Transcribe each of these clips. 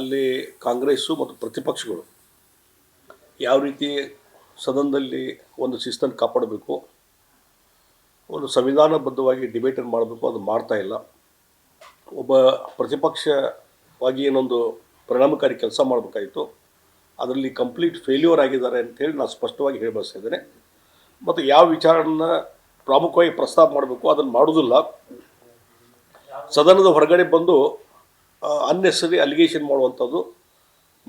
ಅಲ್ಲಿ ಕಾಂಗ್ರೆಸ್ಸು ಮತ್ತು ಪ್ರತಿಪಕ್ಷಗಳು ಯಾವ ರೀತಿ ಸದನದಲ್ಲಿ ಒಂದು ಶಿಸ್ತನ್ನು ಕಾಪಾಡಬೇಕು, ಒಂದು ಸಂವಿಧಾನಬದ್ಧವಾಗಿ ಡಿಬೇಟನ್ನು ಮಾಡಬೇಕು ಅದು ಮಾಡ್ತಾ ಇಲ್ಲ. ಒಬ್ಬ ಪ್ರತಿಪಕ್ಷವಾಗಿ ಏನೊಂದು ಪರಿಣಾಮಕಾರಿ ಕೆಲಸ ಮಾಡಬೇಕಾಯಿತು, ಅದರಲ್ಲಿ ಕಂಪ್ಲೀಟ್ ಫೇಲ್ಯೂರ್ ಆಗಿದ್ದಾರೆ ಅಂತೇಳಿ ನಾನು ಸ್ಪಷ್ಟವಾಗಿ ಹೇಳಿ ಬಯಸ್ತಾ ಇದ್ದೇನೆ. ಮತ್ತು ಯಾವ ವಿಚಾರನ ಪ್ರಾಮುಖ್ಯವಾಗಿ ಪ್ರಸ್ತಾಪ ಮಾಡಬೇಕು ಅದನ್ನು ಮಾಡೋದಿಲ್ಲ ಸದನದ ಹೊರಗಡೆ ಬಂದು ಅನ್ನೆಸರಿ ಅಲಿಗೇಷನ್ ಮಾಡುವಂಥದ್ದು.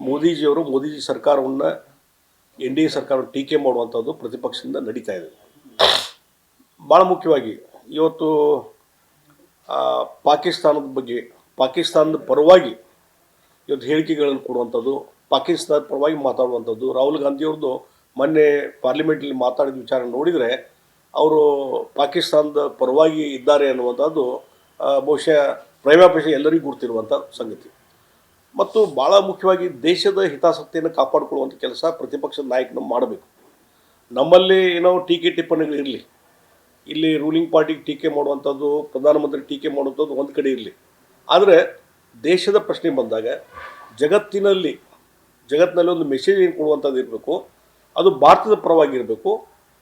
ಮೋದಿಜಿಯವರು ಮೋದಿಜಿ ಸರ್ಕಾರವನ್ನು, ಎನ್ ಡಿ ಎ ಸರ್ಕಾರವನ್ನು ಟೀಕೆ ಮಾಡುವಂಥದ್ದು ಪ್ರತಿಪಕ್ಷದಿಂದ ನಡೀತಾ ಇದೆ. ಭಾಳ ಮುಖ್ಯವಾಗಿ ಇವತ್ತು ಪಾಕಿಸ್ತಾನದ ಬಗ್ಗೆ, ಪಾಕಿಸ್ತಾನದ ಪರವಾಗಿ ಇವತ್ತು ಹೇಳಿಕೆಗಳನ್ನು ಕೊಡುವಂಥದ್ದು, ಪಾಕಿಸ್ತಾನದ ಪರವಾಗಿ ಮಾತಾಡುವಂಥದ್ದು, ರಾಹುಲ್ ಗಾಂಧಿಯವ್ರದ್ದು ಮೊನ್ನೆ ಪಾರ್ಲಿಮೆಂಟಲ್ಲಿ ಮಾತಾಡಿದ ವಿಚಾರ ನೋಡಿದರೆ ಅವರು ಪಾಕಿಸ್ತಾನದ ಪರವಾಗಿ ಇದ್ದಾರೆ ಅನ್ನುವಂಥದ್ದು ಬಹುಶಃ ಪ್ರೈಮಾಪೇಶ ಎಲ್ಲರಿಗೂ ಗುರ್ತಿರುವಂಥ ಸಂಗತಿ. ಮತ್ತು ಭಾಳ ಮುಖ್ಯವಾಗಿ ದೇಶದ ಹಿತಾಸಕ್ತಿಯನ್ನು ಕಾಪಾಡಿಕೊಳ್ಳುವಂಥ ಕೆಲಸ ಪ್ರತಿಪಕ್ಷದ ನಾಯಕನ ಮಾಡಬೇಕು. ನಮ್ಮಲ್ಲಿ ಏನೋ ಟೀಕೆ ಟಿಪ್ಪಣಿಗಳು ಇರಲಿ. ಇಲ್ಲಿ ರೂಲಿಂಗ್ ಪಾರ್ಟಿಗೆ ಟೀಕೆ ಮಾಡುವಂಥದ್ದು ಪ್ರಧಾನಮಂತ್ರಿ ಟೀಕೆ ಮಾಡುವಂಥದ್ದು ಒಂದು ಕಡೆ ಇರಲಿ. ಆದರೆ ದೇಶದ ಪ್ರಶ್ನೆ ಬಂದಾಗ ಜಗತ್ತಿನಲ್ಲಿ ಜಗತ್ತಿನಲ್ಲಿ ಒಂದು ಮೆಸೇಜ್ ಏನು ಕೊಡುವಂಥದ್ದು ಇರಬೇಕು, ಅದು ಭಾರತದ ಪರವಾಗಿ ಇರಬೇಕು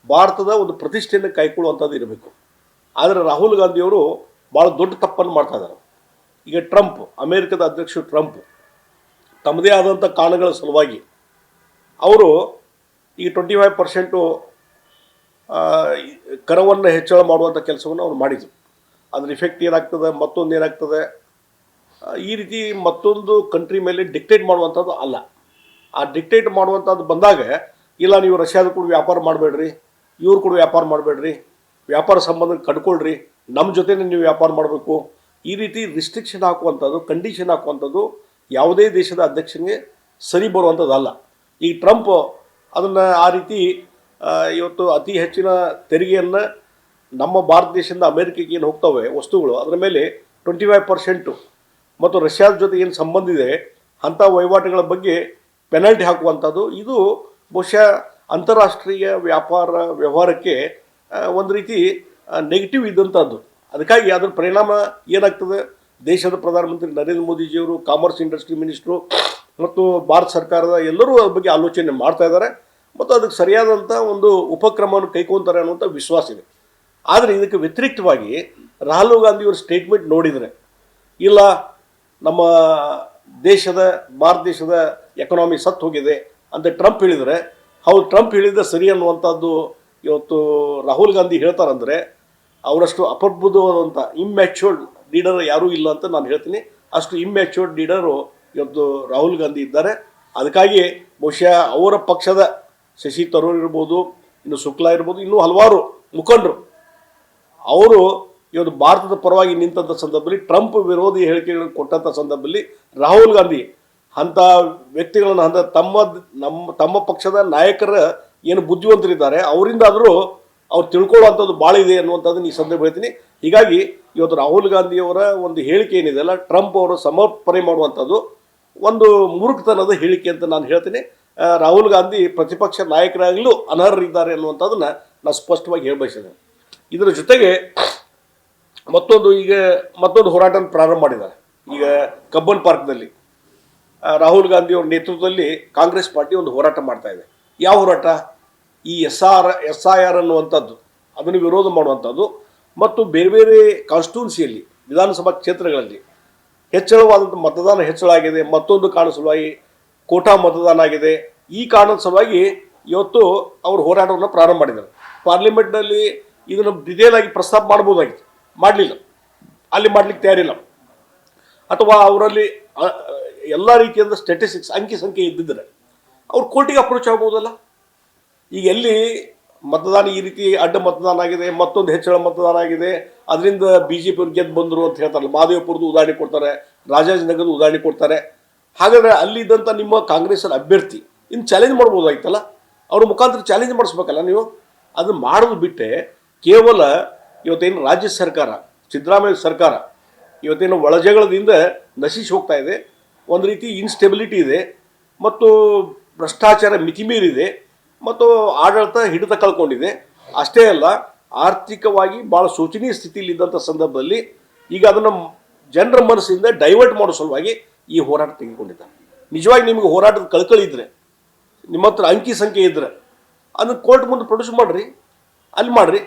ಭಾರತದ ಒಂದು ಪ್ರತಿಷ್ಠೆಯನ್ನು ಕೈಕೊಳ್ಳುವಂಥದ್ದು ಇರಬೇಕು. ಆದರೆ ರಾಹುಲ್ ಗಾಂಧಿಯವರು ಭಾಳ ದೊಡ್ಡ ತಪ್ಪನ್ನು ಮಾಡ್ತಾ ಇದ್ದಾರೆ. ಈಗ ಟ್ರಂಪ್, ಅಮೇರಿಕದ ಅಧ್ಯಕ್ಷ ಟ್ರಂಪ್, ತಮ್ಮದೇ ಆದಂಥ ಕಾರಣಗಳ ಸಲುವಾಗಿ ಅವರು ಈ ಟ್ವೆಂಟಿ ಫೈವ್ ಪರ್ಸೆಂಟು ಕರವನ್ನು ಹೆಚ್ಚಳ ಮಾಡುವಂಥ ಕೆಲಸವನ್ನು ಅವ್ರು ಮಾಡಿದರು. ಅದ್ರ ಇಫೆಕ್ಟ್ ಏನಾಗ್ತದೆ, ಮತ್ತೊಂದು ಏನಾಗ್ತದೆ ಈ ರೀತಿ ಮತ್ತೊಂದು ಕಂಟ್ರಿ ಮೇಲೆ ಡಿಕ್ಟೇಟ್ ಮಾಡುವಂಥದ್ದು ಅಲ್ಲ. ಆ ಡಿಕ್ಟೇಟ್ ಮಾಡುವಂಥದ್ದು ಬಂದಾಗ, ಇಲ್ಲ ನೀವು ರಷ್ಯಾದ ಕೂಡ ವ್ಯಾಪಾರ ಮಾಡಬೇಡ್ರಿ, ಇವ್ರು ಕೂಡ ವ್ಯಾಪಾರ ಮಾಡಬೇಡ್ರಿ, ವ್ಯಾಪಾರ ಸಂಬಂಧ ಕಡ್ಕೊಳ್ರಿ ನಮ್ಮ ಜೊತೆನೇ ನೀವು ವ್ಯಾಪಾರ ಮಾಡಬೇಕು ಈ ರೀತಿ ರಿಸ್ಟ್ರಿಕ್ಷನ್ ಹಾಕುವಂಥದ್ದು ಕಂಡೀಷನ್ ಹಾಕುವಂಥದ್ದು ಯಾವುದೇ ದೇಶದ ಅಧ್ಯಕ್ಷನಿಗೆ ಸರಿ ಬರುವಂಥದ್ದಲ್ಲ. ಈ ಟ್ರಂಪ್ ಅದನ್ನು ಆ ರೀತಿ ಇವತ್ತು ಅತಿ ಹೆಚ್ಚಿನ ತೆರಿಗೆಯನ್ನು ನಮ್ಮ ಭಾರತ ದೇಶದಿಂದ ಅಮೆರಿಕಕ್ಕೆ ಏನು ಹೋಗ್ತವೆ ವಸ್ತುಗಳು, ಅದರ ಮೇಲೆ ಟ್ವೆಂಟಿ ಫೈವ್ ಪರ್ಸೆಂಟು ಮತ್ತು ರಷ್ಯಾದ ಜೊತೆ ಏನು ಸಂಬಂಧ ಇದೆ, ಅಂಥ ವಹಿವಾಟುಗಳ ಬಗ್ಗೆ ಪೆನಾಲ್ಟಿ ಹಾಕುವಂಥದ್ದು. ಇದು ಬಹುಶಃ ಅಂತಾರಾಷ್ಟ್ರೀಯ ವ್ಯಾಪಾರ ವ್ಯವಹಾರಕ್ಕೆ ಒಂದು ರೀತಿ ನೆಗೆಟಿವ್ ಇದ್ದಂಥದ್ದು. ಅದಕ್ಕಾಗಿ ಅದರ ಪರಿಣಾಮ ಏನಾಗ್ತದೆ? ದೇಶದ ಪ್ರಧಾನಮಂತ್ರಿ ನರೇಂದ್ರ ಮೋದಿಜಿಯವರು, ಕಾಮರ್ಸ್ ಇಂಡಸ್ಟ್ರಿ ಮಿನಿಸ್ಟ್ರು ಮತ್ತು ಭಾರತ ಸರ್ಕಾರದ ಎಲ್ಲರೂ ಅದ್ರ ಬಗ್ಗೆ ಆಲೋಚನೆ ಮಾಡ್ತಾ ಇದ್ದಾರೆ. ಮತ್ತು ಅದಕ್ಕೆ ಸರಿಯಾದಂಥ ಒಂದು ಉಪಕ್ರಮವನ್ನು ಕೈಕೊಂತಾರೆ ಅನ್ನುವಂಥ ವಿಶ್ವಾಸ ಇದೆ. ಆದರೆ ಇದಕ್ಕೆ ವ್ಯತಿರಿಕ್ತವಾಗಿ ರಾಹುಲ್ ಗಾಂಧಿಯವರ ಸ್ಟೇಟ್ಮೆಂಟ್ ನೋಡಿದರೆ, ಇಲ್ಲ, ನಮ್ಮ ದೇಶದ, ಭಾರತ ದೇಶದ ಎಕನಾಮಿ ಸತ್ತು ಹೋಗಿದೆ ಅಂತ ಟ್ರಂಪ್ ಹೇಳಿದರೆ, ಹೌದು, ಟ್ರಂಪ್ ಹೇಳಿದ್ರೆ ಸರಿ ಅನ್ನುವಂಥದ್ದು ಇವತ್ತು ರಾಹುಲ್ ಗಾಂಧಿ ಹೇಳ್ತಾರಂದರೆ ಅವರಷ್ಟು ಅಪದ್ಭುತವಾದಂಥ ಇಮ್ಯಾಚ್ಯೂರ್ಡ್ ಲೀಡರ್ ಯಾರೂ ಇಲ್ಲ ಅಂತ ನಾನು ಹೇಳ್ತೀನಿ. ಅಷ್ಟು ಇಮ್ಯಾಚ್ಯೂರ್ಡ್ ಲೀಡರು ಇವತ್ತು ರಾಹುಲ್ ಗಾಂಧಿ ಇದ್ದಾರೆ. ಅದಕ್ಕಾಗಿ ಬಹುಶಃ ಅವರ ಪಕ್ಷದ ಶಶಿ ತರೂರ್ ಇರ್ಬೋದು, ಇನ್ನು ಶುಕ್ಲಾ ಇರ್ಬೋದು, ಇನ್ನೂ ಹಲವಾರು ಮುಖಂಡರು. ಅವರು ಇವತ್ತು ಭಾರತದ ಪರವಾಗಿ ನಿಂತಂಥ ಸಂದರ್ಭದಲ್ಲಿ, ಟ್ರಂಪ್ ವಿರೋಧಿ ಹೇಳಿಕೆಗಳನ್ನು ಕೊಟ್ಟಂಥ ಸಂದರ್ಭದಲ್ಲಿ ರಾಹುಲ್ ಗಾಂಧಿ ಅಂಥ ವ್ಯಕ್ತಿಗಳನ್ನು ಅಂತ ತಮ್ಮ, ನಮ್ಮ, ತಮ್ಮ ಪಕ್ಷದ ನಾಯಕರ ಏನು ಬುದ್ಧಿವಂತರಿದ್ದಾರೆ, ಅವರಿಂದಾದರೂ ಅವ್ರು ತಿಳ್ಕೊಳ್ಳುವಂಥದ್ದು ಭಾಳ ಇದೆ ಅನ್ನುವಂಥದ್ದು ಈ ಸಂದರ್ಭ ಹೇಳ್ತೀನಿ. ಹೀಗಾಗಿ ಇವತ್ತು ರಾಹುಲ್ ಗಾಂಧಿಯವರ ಒಂದು ಹೇಳಿಕೆ ಏನಿದೆಯಲ್ಲ ಟ್ರಂಪ್ ಅವರು ಸಮರ್ಪಣೆ ಮಾಡುವಂಥದ್ದು ಒಂದು ಮೂರ್ಖತನದ ಹೇಳಿಕೆ ಅಂತ ನಾನು ಹೇಳ್ತೀನಿ. ರಾಹುಲ್ ಗಾಂಧಿ ಪ್ರತಿಪಕ್ಷ ನಾಯಕರಾಗಲೂ ಅನರ್ಹರಿದ್ದಾರೆ ಅನ್ನುವಂಥದ್ದನ್ನ ನಾನು ಸ್ಪಷ್ಟವಾಗಿ ಹೇಳಬಯಸಿದ್ದೇನೆ ಇದರ ಜೊತೆಗೆ ಮತ್ತೊಂದು ಈಗ ಮತ್ತೊಂದು ಹೋರಾಟ ಪ್ರಾರಂಭ ಮಾಡಿದ್ದಾರೆ. ಈಗ ಕಬ್ಬನ್ ಪಾರ್ಕ್ನಲ್ಲಿ ರಾಹುಲ್ ಗಾಂಧಿ ನೇತೃತ್ವದಲ್ಲಿ ಕಾಂಗ್ರೆಸ್ ಪಾರ್ಟಿ ಒಂದು ಹೋರಾಟ ಮಾಡ್ತಾ ಇದೆ. ಯಾವ ಹೋರಾಟ? ಈ S R S I R ಅನ್ನುವಂಥದ್ದು, ಅದನ್ನು ವಿರೋಧ ಮಾಡುವಂಥದ್ದು ಮತ್ತು ಬೇರೆ ಬೇರೆ ಕಾನ್ಸ್ಟಿಟ್ಯೂನ್ಸಿಯಲ್ಲಿ ವಿಧಾನಸಭಾ ಕ್ಷೇತ್ರಗಳಲ್ಲಿ ಹೆಚ್ಚಳವಾದಂಥ ಮತದಾನ ಹೆಚ್ಚಳ ಆಗಿದೆ, ಮತ್ತೊಂದು ಕಾರಣ ಸಲುವಾಗಿ ಕೋಟಾ ಮತದಾನ ಆಗಿದೆ. ಈ ಕಾರಣದ ಸಲುವಾಗಿ ಇವತ್ತು ಅವರು ಹೋರಾಟವನ್ನು ಪ್ರಾರಂಭ ಮಾಡಿದ್ದಾರೆ. ಪಾರ್ಲಿಮೆಂಟ್ನಲ್ಲಿ ಇದನ್ನು ಡಿಟೇಲ್ ಆಗಿ ಪ್ರಸ್ತಾಪ ಮಾಡ್ಬೋದಾಗಿತ್ತು ಮಾಡಲಿಲ್ಲ. ಅಲ್ಲಿ ಮಾಡ್ಲಿಕ್ಕೆ ತಯಾರಿಲ್ಲ ಅಥವಾ ಅವರಲ್ಲಿ ಎಲ್ಲ ರೀತಿಯಾದ ಸ್ಟ್ಯಾಟಿಸ್ಟಿಕ್ಸ್ ಅಂಕಿ ಸಂಖ್ಯೆ ಇದ್ದಿದ್ದರೆ ಅವ್ರು ಕೋರ್ಟಿಗೆ ಅಪ್ರೋಚ್ ಆಗ್ಬೋದಲ್ಲ ಈಗ ಎಲ್ಲಿ ಮತದಾನ ಈ ರೀತಿ ಅಡ್ಡ ಮತದಾನ ಆಗಿದೆ, ಮತ್ತೊಂದು ಹೆಚ್ಚಳ ಮತದಾನ ಆಗಿದೆ, ಅದರಿಂದ ಬಿ ಜೆ ಪಿಯವ್ರು ಗೆದ್ದು ಬಂದರು ಅಂತ ಹೇಳ್ತಾರಲ್ಲ ಮಹಾದೇವಪುರದ್ದು ಉದಾಹರಣೆ ಕೊಡ್ತಾರೆ ರಾಜಾಜಿನಗರದ ಉದಾಹರಣೆ ಕೊಡ್ತಾರೆ. ಹಾಗಾದರೆ ಅಲ್ಲಿದ್ದಂಥ ನಿಮ್ಮ ಕಾಂಗ್ರೆಸ್ನ ಅಭ್ಯರ್ಥಿ ಇನ್ನು ಚಾಲೆಂಜ್ ಮಾಡ್ಬೋದಾಗಿತ್ತಲ್ಲ ಅವ್ರ ಮುಖಾಂತರ ಚಾಲೆಂಜ್ ಮಾಡಿಸ್ಬೇಕಲ್ಲ ನೀವು? ಅದನ್ನು ಮಾಡೋದು ಬಿಟ್ಟೆ ಕೇವಲ ಇವತ್ತೇನು ರಾಜ್ಯ ಸರ್ಕಾರ, ಸಿದ್ದರಾಮಯ್ಯ ಸರ್ಕಾರ ಇವತ್ತೇನು ಒಳಜಗಳದಿಂದ ನಶಿಸಿ ಹೋಗ್ತಾ ಇದೆ, ಒಂದು ರೀತಿ ಇನ್ಸ್ಟೆಬಿಲಿಟಿ ಇದೆ, ಮತ್ತು ಭ್ರಷ್ಟಾಚಾರ ಮಿತಿಮೀರಿದೆ ಮತ್ತು ಆಡಳಿತ ಹಿಡಿತ ಕಳ್ಕೊಂಡಿದೆ. ಅಷ್ಟೇ ಅಲ್ಲ, ಆರ್ಥಿಕವಾಗಿ ಭಾಳ ಶೋಚನೀಯ ಸ್ಥಿತಿಯಲ್ಲಿ ಇದ್ದಂಥ ಸಂದರ್ಭದಲ್ಲಿ ಈಗ ಅದನ್ನು ಜನರ ಮನಸ್ಸಿಂದ ಡೈವರ್ಟ್ ಮಾಡೋ ಸಲುವಾಗಿ ಈ ಹೋರಾಟ ತೆಗೆದುಕೊಂಡಿದ್ದಾರೆ. ನಿಜವಾಗಿ ನಿಮಗೆ ಹೋರಾಟದ ಕಳ್ಕಳಿದ್ರೆ ನಿಮ್ಮ ಹತ್ರ ಅಂಕಿ ಸಂಖ್ಯೆ ಇದ್ರೆ, ಅದನ್ನು ಕೋರ್ಟ್ ಮುಂದೆ ಪ್ರೊಡ್ಯೂಸ್ ಮಾಡಿರಿ, ಅಲ್ಲಿ ಮಾಡಿರಿ.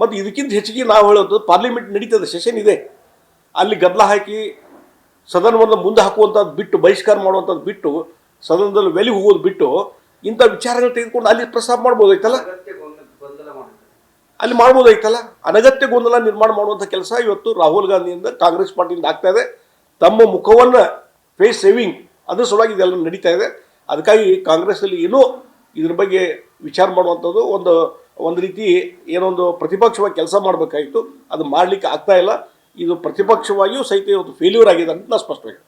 ಮತ್ತು ಇದಕ್ಕಿಂತ ಹೆಚ್ಚಿಗೆ ನಾವು ಹೇಳೋದು ಪಾರ್ಲಿಮೆಂಟ್ ನಡೀತದೆ ಸೆಷನ್ ಇದೆ. ಅಲ್ಲಿ ಗದ್ದಲ ಹಾಕಿ ಸದನವನ್ನು ಮುಂದೆ ಹಾಕುವಂಥದ್ದು ಬಿಟ್ಟು, ಬಹಿಷ್ಕಾರ ಮಾಡುವಂಥದ್ದು ಬಿಟ್ಟು, ಸದನದಲ್ಲಿ ವೆಲಿ ಹೋಗೋದು ಬಿಟ್ಟು ಇಂಥ ವಿಚಾರಗಳು ತೆಗೆದುಕೊಂಡು ಅಲ್ಲಿ ಪ್ರಸ್ತಾಪ ಮಾಡ್ಬೋದಾಯ್ತಲ್ಲ? ಅಲ್ಲಿ ಮಾಡ್ಬೋದಾಯ್ತಲ್ಲ? ಅನಗತ್ಯ ಗೊಂದಲ ನಿರ್ಮಾಣ ಮಾಡುವಂಥ ಕೆಲಸ ಇವತ್ತು ರಾಹುಲ್ ಗಾಂಧಿಯಿಂದ ಕಾಂಗ್ರೆಸ್ ಪಾರ್ಟಿಯಿಂದ ಆಗ್ತಾ ಇದೆ. ತಮ್ಮ ಮುಖವನ್ನು ಫೇಸ್ ಸೇವಿಂಗ್ ಅದ್ರ ಸಲುವಾಗಿ ಇದೆಲ್ಲ ನಡೀತಾ ಇದೆ. ಅದಕ್ಕಾಗಿ ಕಾಂಗ್ರೆಸ್ಸಲ್ಲಿ ಏನೋ ಇದ್ರ ಬಗ್ಗೆ ವಿಚಾರ ಮಾಡುವಂಥದ್ದು ಒಂದು ಒಂದು ರೀತಿ ಏನೊಂದು ಪ್ರತಿಪಕ್ಷವಾಗಿ ಕೆಲಸ ಮಾಡಬೇಕಾಗಿತ್ತು ಅದು ಮಾಡಲಿಕ್ಕೆ ಆಗ್ತಾ ಇಲ್ಲ. ಇದು ಪ್ರತಿಪಕ್ಷವಾಗಿಯೂ ಸಹಿತ ಇವತ್ತು ಫೇಲ್ಯೂರ್ ಆಗಿದೆ ಅಂತ ನಾನು ಸ್ಪಷ್ಟವಾಗಿ